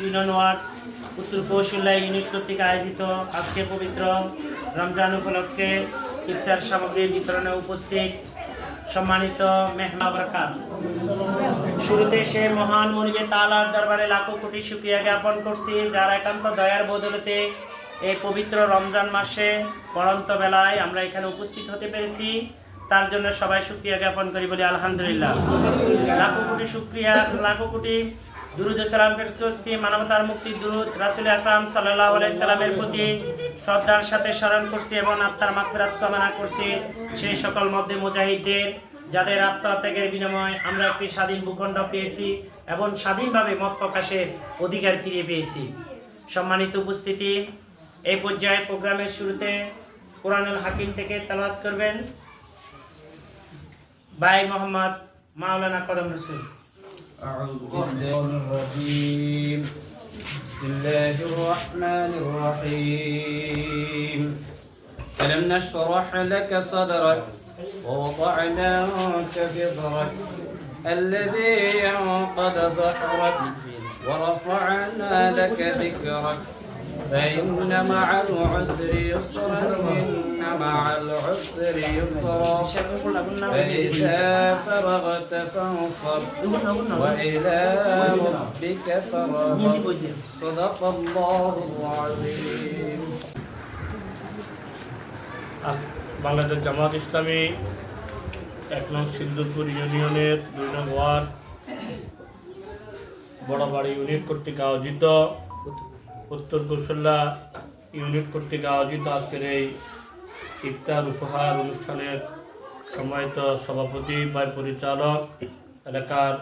Union ward, উত্তর Kaushalya unit কর্তৃক আয়োজিত আজকে পবিত্র রমজান উপলক্ষে ইফতার সামগ্রী বিতরণে উপস্থিত সম্মানিত শুরুতে সে মহান মনিবে তালার দরবারে লাখো কোটি শুক্রিয়া জ্ঞাপন করছি, যার একান্ত দয়ার বদলতে এই পবিত্র রমজান মাসে পড়ন্ত বেলায় আমরা এখানে উপস্থিত হতে পেরেছি। তার জন্য সবাই সুক্রিয়া জ্ঞাপন করি বলি আলহামদুলিল্লাহ। লাখো কোটি শুক্রিয়া, লাখো কোটি দুরুদ সালাম করছি মানবতার মুক্তি দুরুদ রাসুল আকরাম সাল্লাহ সাল্লামের প্রতি শ্রদ্ধার সাথে স্মরণ করছি এবং আত্মার মাগফিরাত কামনা করছি। সেই সকল মধ্যে মুজাহিদদের, যাদের আত্মত্যাগের বিনিময়ে আমরা একটি স্বাধীন ভূখণ্ড পেয়েছি এবং স্বাধীনভাবে মত প্রকাশের অধিকার ফিরে পেয়েছি। সম্মানিত উপস্থিতি এই পর্যায়ে প্রোগ্রামের শুরুতে কোরআনুল হাকিম থেকে তালাত করবেন। ভাই মোহাম্মদ মাওলানা কদম রসুল। أعوذ بالله الرجيم بسم الله الرحمن الرحيم. ألم نشرح لك صدرك ووضعنا عنك فطرك الذي ينقض ظهرك ورفعنا لك ذكرك فإن مع العسر يسرا إن مع العسر يسرا فإذا فرغت فانصب وإلى ربك فارغب صدق الله العظيم আজ- বাংলাদেশ জামাত ইসলামী এক নং সিন্দুরপুর ইউনিয়নের দুই নং ওয়ার্ড বড়বাড়ি ইউনিট কর্তৃক আয়োজিত উত্তর কৌশল্যা ইউনিট কর্তৃক আয়োজিত আজকের এই ইফতার উপহার অনুষ্ঠানের সম্মানিত সভাপতি বা পরিচালক এলাকার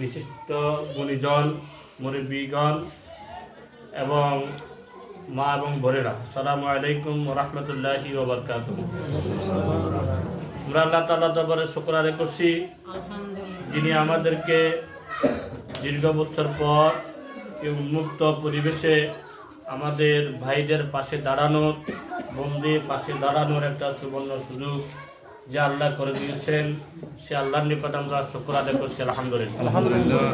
বিশিষ্ট গুণীজন, মুরব্বীগণ এবং মা এবং বোনেরা। সালামু আলাইকুম রহমতুল্লাহি ওবরকাত আমরা আল্লাহ তাল্লাহ দরবারে শুক্র আদায় করছি। যিনি আমাদেরকে দীর্ঘ বছর পর এই উন্মুক্ত পরিবেশে আমাদের ভাইদের পাশে দাঁড়ানোর বন্দির পাশে দাঁড়ানোর একটা সুবর্ণ সুযোগ যে আল্লাহ করে দিয়েছেন। সে আল্লাহর নিকট আমরা শুক্র আদায় করছি আলহামদুলিল্লাহ। আলহামদুলিল্লাহ।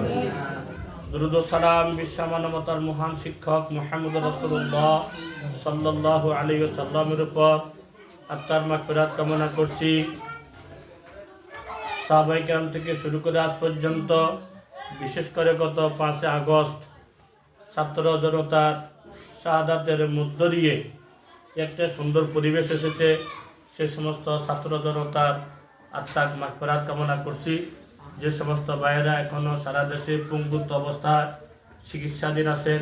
দুরুদ সালাম বিশ্বমানবতার মহান শিক্ষক মোহাম্মদ রসুল্লাহ সাল্লাহ আলী সাল্লামের উপর আত্মার মাকফিরাত কামনা করছি। সাহবাই কেরাম থেকে শুরু করে আজ পর্যন্ত বিশেষ করে গত পাঁচই আগস্ট ছাত্র জনতার শাহাদাতের মধ্য দিয়ে একটা সুন্দর পরিবেশ এসেছে। সে সমস্ত ছাত্র জনতার আত্মার মাকফিরাত কামনা করছি। যে সমস্ত ভাইয়েরা এখনও সারা দেশে পঙ্গুত্ব অবস্থায় চিকিৎসাধীন আছেন,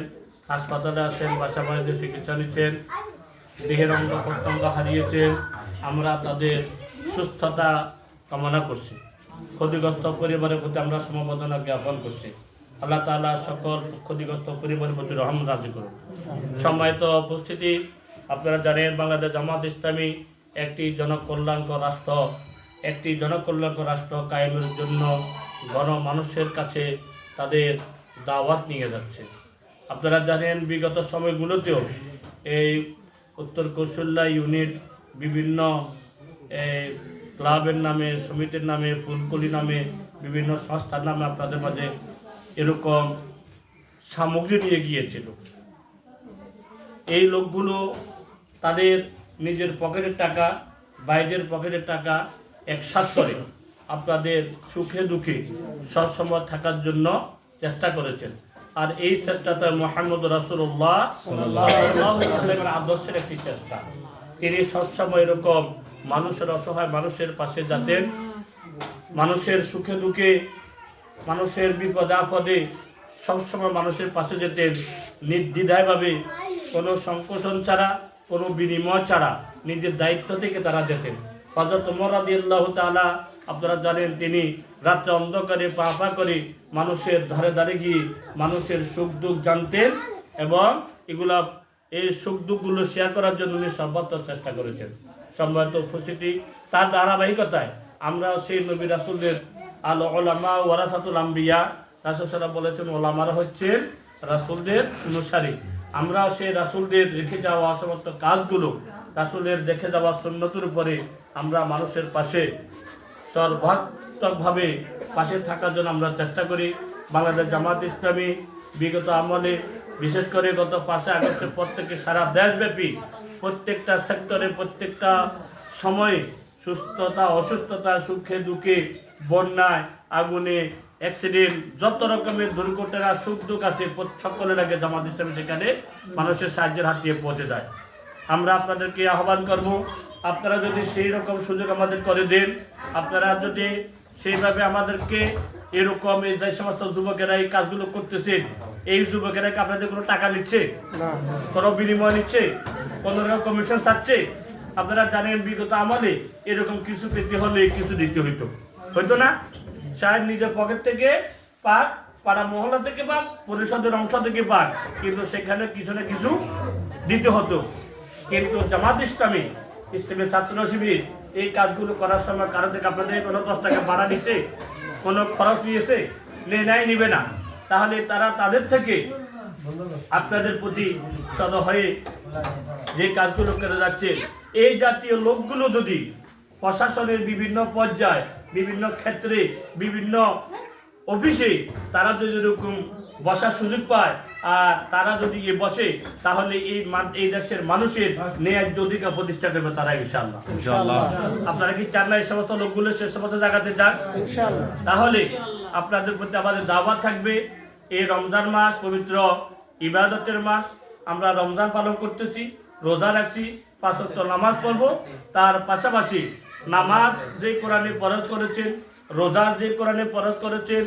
হাসপাতালে আছেন, বাসা বাড়িতে চিকিৎসা নিচ্ছেন, দেহের অঙ্গ প্রত্যঙ্গ হারিয়েছেন, আমরা তাদের সুস্থতা কামনা করছি। ক্ষতিগ্রস্ত পরিবারের প্রতি আমরা সমবেদনা জ্ঞাপন করছি। আল্লাহ তাআলা সকল ক্ষতিগ্রস্ত পরিবারের প্রতি রহম রাজি করুন। সম্মানিত উপস্থিতি, আপনারা জানেন বাংলাদেশ জামাত ইসলামী একটি জনকল্যাণকর রাষ্ট্র। একটি জনকল্যাণকর রাষ্ট্র কায়েমের জন্য গণমানুষের কাছে তাদের দাওয়াত নিয়ে যাচ্ছে। আপনারা জানেন বিগত সময়গুলোতেও এই উত্তর কৌশল্যা ইউনিট বিভিন্ন ক্লাবের নামে, সমিতির নামে, ফুলকলি নামে বিভিন্ন সংস্থার নামে আপনাদের মাঝে এরকম সামগ্রী নিয়ে গিয়েছিল। এই লোকগুলো তাদের নিজের পকেটের টাকা, বাইরের পকেটের টাকা একসাথ করে আপনাদের সুখে দুঃখে সবসময় থাকার জন্য চেষ্টা করেছেন। আর এই চেষ্টাটা মোহাম্মদ রাসুল্লাহ আদর্শের একটি চেষ্টা। তিনি সবসময় এরকম মানুষের অসহায় মানুষের পাশে যাতেন, মানুষের সুখে দুঃখে মানুষের বিপদে, আপদে সবসময় মানুষের পাশে যেতেন নির্দ্বিধায়ভাবে কোনো সংকোচন ছাড়া, কোনো বিনিময় ছাড়া নিজের দায়িত্ব থেকে তারা যেতেন। হজরত মোরাদি আল্লাহ তালা আপনারা জানেন তিনি রাত্রে অন্ধকারে পা পা করে মানুষের ধারে ধারে গিয়ে মানুষের সুখ দুঃখ জানতেন এবং এগুলা, এই সুখ দুঃখগুলো শেয়ার করার জন্য উনি সর্বাত্ম চেষ্টা করেছেন। সম্ভবত উপস্থিতি, তার ধারাবাহিকতায় আমরা সেই নবী রাসুলদের আল ওলামা ওয়ারাসাতুল আম্বিয়া রাসুলসারা বলেছেন, ওলামারা হচ্ছে রাসুলদের অনুসারী। আমরা সেই রাসুলদের রেখে যাওয়া সমস্ত কাজগুলো রাসুলের দেখে যাওয়া সুন্নতির উপরে আমরা মানুষের পাশে সর্বাত্মকভাবে পাশে থাকার জন্য আমরা চেষ্টা করি। বাংলাদেশ জামাত ইসলামী বিগত আমলে, বিশেষ করে গত পাঁচই আগস্টের পর থেকে সারা দেশব্যাপী প্রত্যেকটা সেক্টরে, প্রত্যেকটা সময়ে সুস্থতা অসুস্থতা সুখে দুঃখে বন্যায় আগুনে অ্যাক্সিডেন্ট যত রকমের দুর্ঘটনা সুখ দুঃখ আছে সকলের আগে জামাত ইসলামী সেখানে মানুষের সাহায্যের হাত দিয়ে পৌঁছে যায়। আমরা আপনাদেরকে আহ্বান করব আপনারা যদি সেই রকম সুযোগ আমাদের করে দেন আপনারা যদি সেইভাবে আমাদেরকে এরকম এই যে সমস্ত যুবকেরা এই কাজগুলো করতেছেন এই যুবকেরা কি আপনাদের কোনো টাকা নিচ্ছে? কোনো বিনিময় নিচ্ছে? কোনো রকম কমিশন চাচ্ছে আপনারা জানেন বিগত আমলে এরকম কিছু পেতে হলে কিছু দিতে হইতো। হইতো না? সাহেব নিজের পকেট থেকে পাক, পাড়া মহল্লা থেকে পাক, পরিষদের অংশ থেকে পাক, কিন্তু সেখানে কিছু না কিছু দিতে হতো। কিন্তু জামাত ইসলামী ইসলামী ছাত্র শিবির, এই কাজগুলো করার সময় কারও থেকে আপনাদের কোনো দশ টাকা ভাড়া দিচ্ছে কোনো খরচ নিয়েছে নে নাই, নিবে না। তাহলে তারা তাদের থেকে আপনাদের প্রতি সদ হয়ে যে কাজগুলো করে যাচ্ছে এই জাতীয় লোকগুলো যদি প্রশাসনের বিভিন্ন পর্যায়ে বিভিন্ন ক্ষেত্রে বিভিন্ন অফিসে তারা যদি এরকম বসার সুযোগ পায় আর তারা যদি এ বসে তাহলে এই এই দেশের মানুষের ন্যায় অধিকার প্রতিষ্ঠা করবে তারা ইনশাল্লাহ আপনারা কি চান না এই সমস্ত লোকগুলো সে সমস্ত জায়গাতে যান তাহলে আপনাদের প্রতি আমাদের দাওয়াত থাকবে এই রমজান মাস পবিত্র ইবাদতের মাস। আমরা রমজান পালন করতেছি রোজা রাখছি পাঁচ ওয়াক্ত নামাজ পড়ব। তার পাশাপাশি নামাজ যে কোরআনে ফরজ করেছেন, রোজার যে কোরআনে ফরজ করেছেন,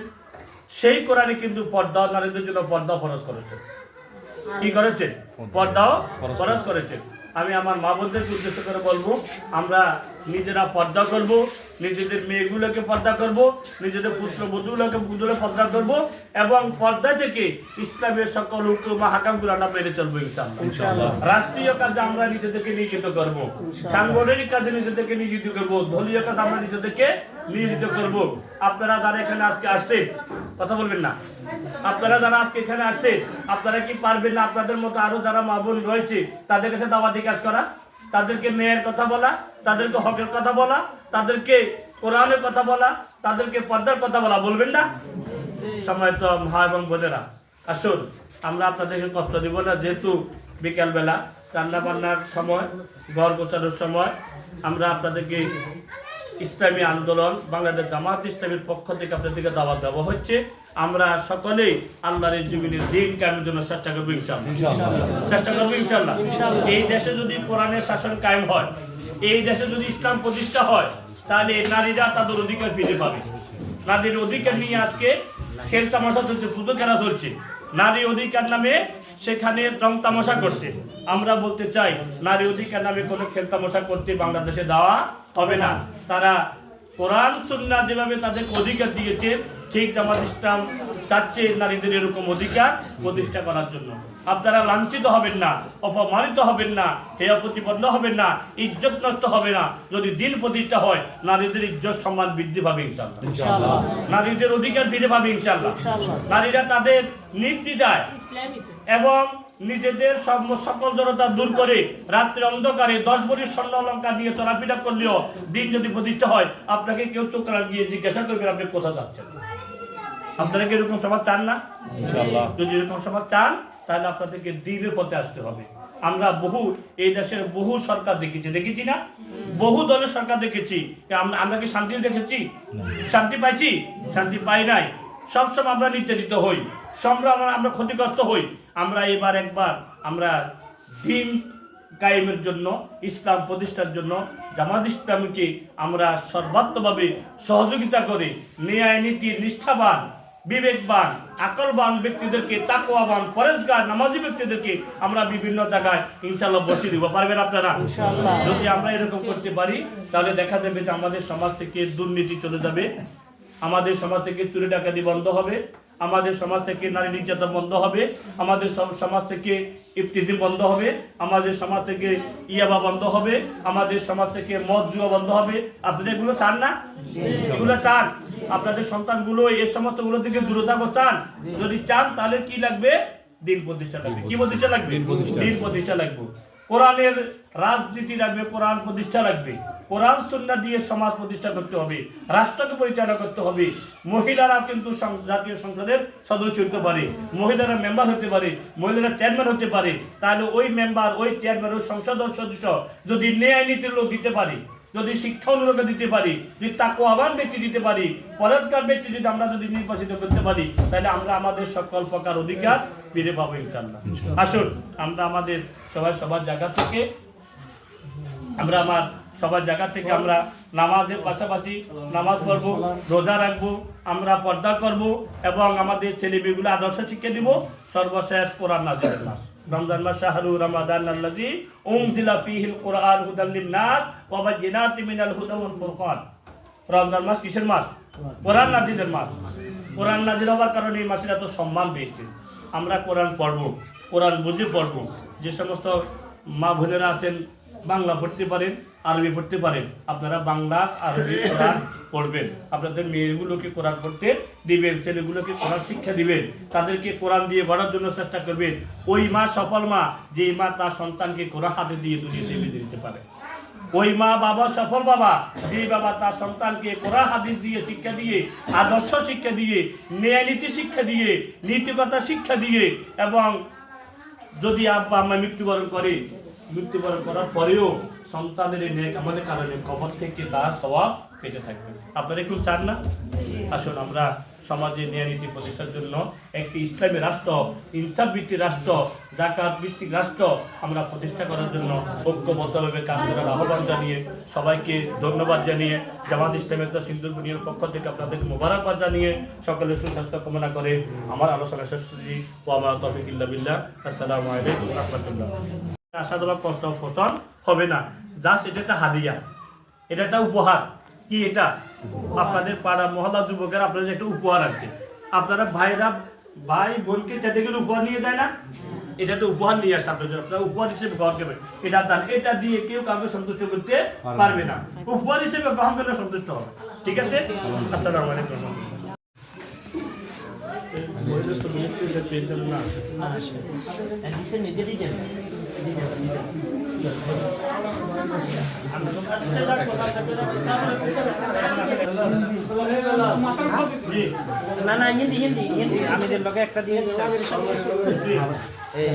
সেই কোরআনে কিন্তু পর্দা, নারীদের জন্য পর্দা ফরজ করেছেন। কি করেছেন পর্দাও ফরজ করেছেন আমি আমার মা বোনদেরকে উদ্দেশ্য করে বলব আমরা নিজেরা পর্দা করব নিজেদের মেয়েগুলোকে পর্দা করব নিজেদের পুত্র বধূগুলোকে পুজোরে পর্দা করব এবং পর্দা থেকে ইসলামের সকল হুকুম হাকামগুলো আমরা মেনে চলবো ইনশাআল্লাহ। রাষ্ট্রীয় কাজে আমরা নিজেদেরকে নিয়োজিত করব সাংগঠনিক কাজে নিজেদেরকে নিয়োজিত করব দলীয় কাজে আমরা নিজেদেরকে নিয়োজিত করব। আপনারা যারা এখানে আজকে আসছেন কথা বলবেন না। আপনারা যারা আজকে এখানে আসছেন, আপনারা কি পারবেন না আপনাদের মতো আরও যারা মা বোন রয়েছে, তাদের কাছে দাওয়াতি কাজ করা? তাদেরকে মেয়ের কথা বলা, তাদেরকে হকের কথা বলা, তাদেরকে কোরআনের কথা বলা, তাদেরকে পর্দার কথা বলা বলবেন না? সময় তো ভাই এবং বোনেরা আসুন, আমরা আপনাদেরকে কষ্ট দিব না, যেহেতু বিকালবেলা রান্না বান্নার সময়, ঘর গোছানোর সময়, আমরা আপনাদেরকে ইসলামী আন্দোলন বাংলাদেশ জামাত ইসলামের পক্ষ থেকে আপনাদেরকে দাওয়াত দেওয়া হচ্ছে। আমরা সকলেই আল্লাহর এই জমিনের দিন কায়েমের জন্য চেষ্টা করব ইনশাআল্লাহ। চেষ্টা করব ইনশাআল্লাহ। এই দেশে যদি কোরআনের শাসন কায়েম হয় এই দেশে যদি ইসলাম প্রতিষ্ঠা হয় তাহলে নারীরা তাদের অধিকার ফিরে পাবে। নারীর অধিকার নিয়ে আজকে খেল তামাশা চলছে পুজো খেলা চলছে। নারী অধিকার নামে সেখানে রং তামাশা করছে। আমরা বলতে চাই, নারী অধিকার নামে কোনো খেল তামাশা করতে বাংলাদেশে দেওয়া হবে না। তারা কোরআন সুন্না যেভাবে তাদের অধিকার দিয়েছে, ঠিক জামাত ইসলাম চাচ্ছে নারীদের এরকম অধিকার প্রতিষ্ঠা করার জন্য। আপনারা লাঞ্ছিত হবেন না অপমানিত হবেন না হেয় প্রতিপন্ন হবেন না ইজ্জত নষ্ট হবে না। যদি দিন প্রতিষ্ঠা হয় নারীদের ইজ্জত সম্মান বৃদ্ধি পাবে ইনশাল্লাহ নারীদের অধিকার ফিরে পাবে ইনশাল্লাহ নারীরা তাদের নির্দিদায় এবং নিজেদের সব সকল জনতা দূর করে রাত্রে অন্ধকারে দশ ভরির স্বর্ণ অলঙ্কার নিয়ে চলাফেরা করলেও দিন যদি প্রতিষ্ঠা হয় আপনাকে কেউ চোখ গিয়ে জিজ্ঞাসা করবেন আপনি কোথায় যাচ্ছেন? আপনারা কি এরকম সমাজ চান না? যদি এরকম সমাজ চান তাহলে আপনাদেরকে দিনের পথে আসতে হবে। আমরা বহু এই দেশের বহু সরকার দেখেছি। দেখেছি না? বহু দলের সরকার দেখেছি। আমরা কি শান্তি দেখেছি? শান্তি পাইছি? শান্তি পাই নাই। সবসময় আমরা নির্যাতিত হই। সবসময় আমরা আমরা ক্ষতিগ্রস্ত হই। আমরা এবার একবার আমরা দিন কায়েমের জন্য ইসলাম প্রতিষ্ঠার জন্য জামাত ইসলামকে আমরা সর্বাত্মভাবে সহযোগিতা করে ন্যায় নীতি নিষ্ঠাবান বিবেকবান আকলবান ব্যক্তিদেরকে তাকোয়াবান পরেশগার নামাজি ব্যক্তিদেরকে আমরা বিভিন্ন জায়গায় ইনশাল্লাহ বসিয়ে দিব। পারবেন আপনারা? যদি আমরা এরকম করতে পারি তাহলে দেখা যাবে যে আমাদের সমাজ থেকে দুর্নীতি চলে যাবে। আমাদের সমাজ থেকে চুরি ডাকাতি বন্ধ হবে। আমাদের সমাজ থেকে নারী নির্যাতন বন্ধ হবে আমাদের সমাজ থেকে ইফতিজিম বন্ধ হবে আমাদের সমাজ থেকে ইয়াবা বন্ধ হবে আমাদের সমাজ থেকে মদ জুয়া বন্ধ হবে। আপনারা এগুলো চান না? এগুলো চান। আপনাদের সন্তানগুলো এই সমস্তগুলো থেকে দূরে থাকো চান যদি চান তাহলে কি লাগবে? দিন প্রতিষ্ঠা লাগবে। কি প্রতিষ্ঠা লাগবে? দিন প্রতিষ্ঠা লাগবে। কোরআনের রাজনীতি রাখবে কোরআন প্রতিষ্ঠা লাগবে। কোরআন সুন্না দিয়ে সমাজ প্রতিষ্ঠা করতে হবে, রাষ্ট্রকে পরিচালনা করতে হবে। মহিলারা কিন্তু জাতীয় সংসদের সদস্য হতে পারে, মহিলারা মেম্বার হতে পারে, মহিলারা চেয়ারম্যান হতে পারে। তাহলে ওই মেম্বার ওই চেয়ারম্যান ওই সংসদ সদস্য যদি ন্যায় নীতির লোক দিতে পারি যদি শিক্ষা অনুরোধ দিতে পারি যদি তাকে আহ্বান ব্যক্তি দিতে পারি পরেজগার ব্যক্তি যদি আমরা যদি নির্বাচিত করতে পারি তাহলে আমরা আমাদের সকল প্রকার অধিকার ফিরে পাবো ইনশাল্লাহ আসুন আমরা আমাদের সবাই সবার জায়গা থেকে আমরা আমার সবার জায়গা থেকে আমরা নামাজের পাশাপাশি নামাজ পড়ব রোজা রাখব আমরা পর্দা করব এবং আমাদের ছেলে মেয়েগুলো আদর্শ শিক্ষা দিব সর্বশেষ কোরআন নাজিরের মাস রমজান মাস, শাহরু রমাদান আল্লাজি উনজিলা ফিহিল কোরআন হুদাল লিন্নাস ওয়া বায়িনাতিন মিনাল হুদা ওয়াল ফুরকান। রমজান মাস কিসের মাস? কোরআন নাজিলের মাস। কোরআন নাজিল হওয়ার কারণে এই মাসের এত সম্মান পেয়েছে আমরা কোরআন পড়ব, কোরআন বুঝে পড়ব। যে সমস্ত মা বোনেরা আছেন বাংলা পড়তে পারেন, আরবি পড়তে পারেন। আপনারা বাংলা, আরবি, কোরআন পড়বেন। আপনাদের মেয়েগুলোকে কোরআন পড়তে দিবেন, ছেলেগুলোকে কোরআন শিক্ষা দিবেন। তাদেরকে কোরআন দিয়ে বাড়ার জন্য চেষ্টা করবেন। ওই মা সফল মা যে মা তার সন্তানকে কোরআন হাতে দিয়ে দুনিয়াতে বিদায় দিতে পারে। ওই মা বাবা সফল বাবা যে বাবা তার সন্তানকে কোরআন হাদিস দিয়ে শিক্ষা দিয়ে, আদর্শ শিক্ষা দিয়ে, ন্যায় নীতি শিক্ষা দিয়ে নীতিকতা শিক্ষা দিয়ে, এবং যদি আব্বা আম্মা মৃত্যুবরণ করে মৃত্যুবরণ করার পরেও সন্তানের এই নেক আমাদের কারণে কবর থেকে তার স্বভাব পেতে থাকবে। আপনারা একটু চান না? আসুন, আমরা সমাজে ন্যায় নীতি প্রতিষ্ঠার জন্য একটি ইসলামী রাষ্ট্র ইনসাফ ভিত্তিক রাষ্ট্র জাকাত ভিত্তিক রাষ্ট্র আমরা প্রতিষ্ঠা করার জন্য ঐক্যবদ্ধভাবে কাজ করার আহ্বান জানিয়ে সবাইকে ধন্যবাদ জানিয়ে জামাত ইসলামের তো সিন্ধুর বুনিয়ার পক্ষ থেকে আপনাদেরকে মোবারকবাদ জানিয়ে সকলের সুস্বাস্থ্য কামনা করে আমার আলোচনা শেষ করছি। আমার তফিক বিল্লাহ। আসসালামু আলাইকুম রহমতুল্লাহ। আশা দেওয়ার কষ্ট পোষণ হবে না। জাস্ট এটা একটা হাদিয়া। এটা একটা উপহার। কি এটা? আপনাদের পাড়া মহল্লা যুবকের আপনাদের একটা উপহার আছে। আপনারা ভাইরা ভাই বোনকে চাইতে গেলে উপহার নিয়ে যায় না এটা তো উপহার নিয়ে আসছে আপনাদের জন্য। আপনারা উপহার হিসেবে গ্রহণ করবেন। এটা দান। এটা দিয়ে কেউ কাউকে সন্তুষ্ট করতে পারবে না। উপহার হিসেবে গ্রহণ করলে সন্তুষ্ট হবে। ঠিক আছে? আসসালামু আলাইকুম। জি না না হিন্দি হিন্দি হিন্দি আমিদের লোকে একটা দিয়ে দিচ্ছে জি এই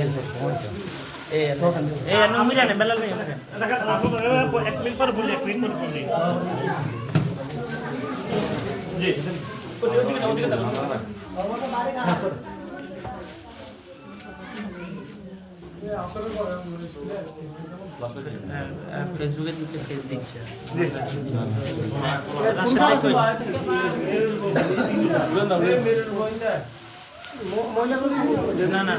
এই এই নমিরা নে বেলাল নেই দেখা আপনার এক মিনিট পর বুঝে এক মিনিট পর বুঝে জি ফেসবুকে দিতে ফেস দিচ্ছে না না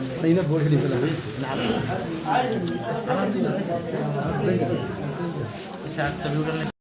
नहीं बोर्ड खेली पहला